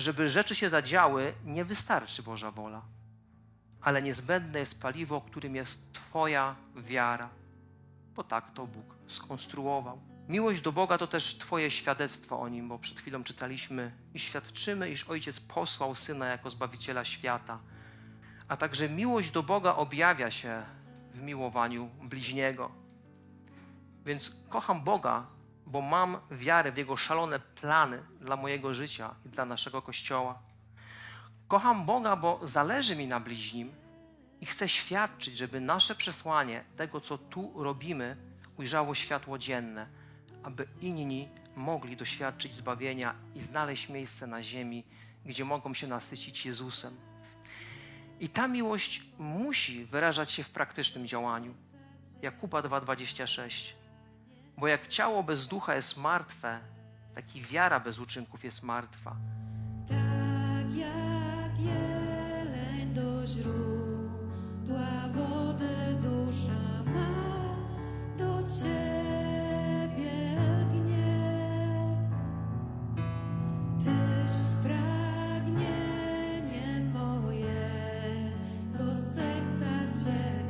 żeby rzeczy się zadziały, nie wystarczy Boża wola, ale niezbędne jest paliwo, którym jest Twoja wiara, bo tak to Bóg skonstruował. Miłość do Boga to też Twoje świadectwo o Nim, bo przed chwilą czytaliśmy i świadczymy, iż Ojciec posłał Syna jako Zbawiciela świata, a także miłość do Boga objawia się w miłowaniu bliźniego. Więc kocham Boga, bo mam wiarę w Jego szalone plany dla mojego życia i dla naszego Kościoła. Kocham Boga, bo zależy mi na bliźnim i chcę świadczyć, żeby nasze przesłanie tego, co tu robimy, ujrzało światło dzienne, aby inni mogli doświadczyć zbawienia i znaleźć miejsce na ziemi, gdzie mogą się nasycić Jezusem. I ta miłość musi wyrażać się w praktycznym działaniu. Jakuba 2,26. Bo jak ciało bez ducha jest martwe, tak i wiara bez uczynków jest martwa. Tak jak jeleń do źródła wody dusza ma do Ciebie gnie. Tyś pragnienie mojego serca Ciebie